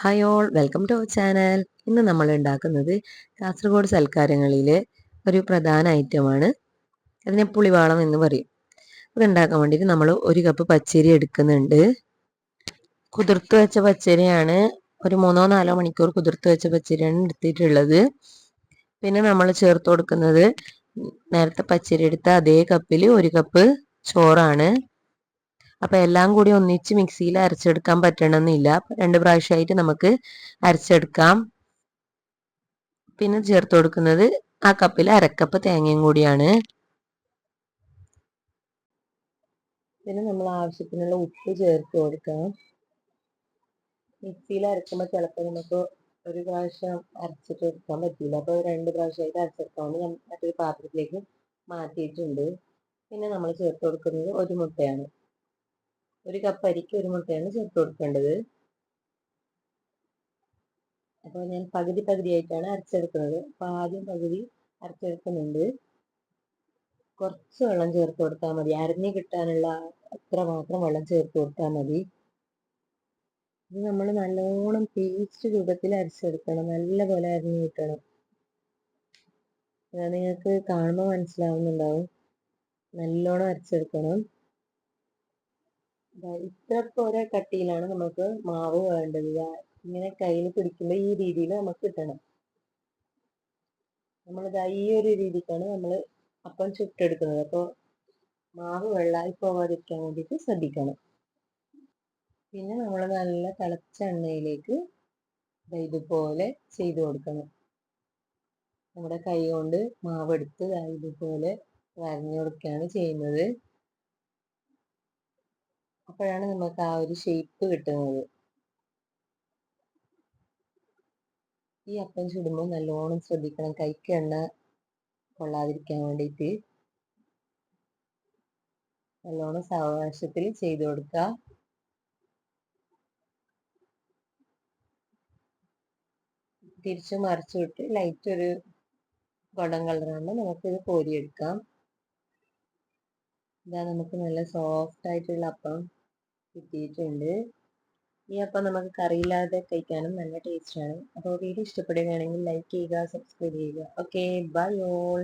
Hi all welcome to our channel. ഇന്ന് നമ്മൾ ഉണ്ടാക്കുന്നത് കാസർഗോഡ് സൽക്കാരങ്ങളിലെ ഒരു പ്രധാന ഐറ്റമാണ് അതിനെ പുളിവാളം എന്ന് പറയും. അത് ഉണ്ടാക്കാൻ വേണ്ടിയിട്ട് നമ്മൾ ഒരു കപ്പ് പച്ചരി എടുക്കുന്നുണ്ട്. കുതിർത്ത് വെച്ച പച്ചരിയാണ് ഒരു മൂന്നോ നാലോ മണിക്കൂർ കുതിർത്ത് വെച്ച പച്ചരിയാണ് എടുത്തിട്ടുള്ളത്. പിന്നെ നമ്മൾ ചേർത്ത് കൊടുക്കുന്നത് നേരത്തെ പച്ചരി എടുത്ത അതേ കപ്പിൽ ഒരു കപ്പ് ചോറാണ്. അപ്പൊ എല്ലാം കൂടി ഒന്നിച്ച് മിക്സിയിൽ അരച്ചെടുക്കാൻ പറ്റണമെന്നില്ല രണ്ട് പ്രാവശ്യമായിട്ട് നമുക്ക് അരച്ചെടുക്കാം. പിന്നെ ചേർത്ത് കൊടുക്കുന്നത് ആ കപ്പിൽ അരക്കപ്പ് തേങ്ങയും കൂടിയാണ്. പിന്നെ നമ്മൾ ആവശ്യത്തിനുള്ള ഉപ്പ് ചേർത്ത് കൊടുക്കാം മിക്സിയിൽ അരക്കുമ്പോൾ ചിലപ്പോൾ നമുക്ക് ഒരു പ്രാവശ്യം അരച്ചിട്ട് എടുക്കാൻ പറ്റില്ല. അപ്പോൾ രണ്ട് പ്രാവശ്യമായിട്ട് അരച്ചെടുക്കാമെന്ന് ഞാൻ മറ്റൊരു പാത്രത്തിലേക്ക് മാറ്റിയിട്ടുണ്ട്. പിന്നെ നമ്മൾ ചേർത്ത് കൊടുക്കുന്നത് ഒരു മുട്ടയാണ്. ഒരു കപ്പ് അരിക്ക് ഒരു മുട്ടയാണ് ചേർത്ത് കൊടുക്കേണ്ടത്. അപ്പോൾ ഞാൻ പകുതി പകുതിയായിട്ടാണ് അരച്ചെടുക്കുന്നത്. അപ്പോൾ ആദ്യം പകുതി അരച്ചെടുക്കുന്നുണ്ട്. കുറച്ച് വെള്ളം ചേർത്ത് കൊടുത്താൽ മതി. അരഞ്ഞു കിട്ടാനുള്ള അത്ര മാത്രം വെള്ളം ചേർത്ത് കൊടുത്താൽ മതി. ഇത് നമ്മൾ നല്ലോണം പേസ്റ്റ് രൂപത്തിൽ അരച്ചെടുക്കണം. നല്ലപോലെ അരിഞ്ഞു കിട്ടണം. നിങ്ങൾക്ക് കാണുമ്പോൾ മനസ്സിലാവുന്നുണ്ടാവും. നല്ലോണം അരച്ചെടുക്കണം. ഇത്ര പോരെ കട്ടിയിലാണ് നമുക്ക് മാവ് വേണ്ടത്. ഇങ്ങനെ കയ്യിൽ പിടിക്കുമ്പോൾ ഈ രീതിയിൽ നമുക്ക് കിട്ടണം. നമ്മളിതാ ഈ ഒരു രീതിക്കാണ് നമ്മൾ അപ്പം ചുട്ടെടുക്കുന്നത്. അപ്പോൾ മാവ് വെള്ളായി പോകാതിരിക്കാൻ വേണ്ടിയിട്ട് ശ്രദ്ധിക്കണം. പിന്നെ നമ്മൾ നല്ല തിളച്ച എണ്ണയിലേക്ക് ഇതുപോലെ ചെയ്ത് കൊടുക്കണം. നമ്മുടെ കൈ കൊണ്ട് മാവെടുത്ത് ഇതുപോലെ വരഞ്ഞു കൊടുക്കുകയാണ് ചെയ്യുന്നത്. അപ്പോഴാണ് നമുക്ക് ആ ഒരു ഷേപ്പ് കിട്ടുന്നത്. ഈ അപ്പം ചുടുമ്പോൾ നല്ലോണം ശ്രദ്ധിക്കണം. കൈക്ക് എണ്ണ കൊള്ളാതിരിക്കാൻ വേണ്ടിയിട്ട് നല്ലോണം സാവകാശത്തിൽ ചെയ്തു കൊടുക്കുക. തിരിച്ചു മറിച്ചു വിട്ട് ലൈറ്റ് ഒരു ഗോൾഡൻ കളറാകുമ്പോൾ നമുക്കിത് കോരിയെടുക്കാം. ഇതാ നമുക്ക് നല്ല സോഫ്റ്റ് ആയിട്ടുള്ള അപ്പം. കിട്ടിയിട്ടുണ്ട്. ഈ അപ്പം നമുക്ക് കറിയില്ലാതെ കഴിക്കാനും നല്ല ടേസ്റ്റാണ് അപ്പോൾ വീഡിയോ ഇഷ്ടപ്പെടുകയാണെങ്കിൽ ലൈക്ക് ചെയ്യുക സബ്സ്ക്രൈബ് ചെയ്യുക. Okay bye all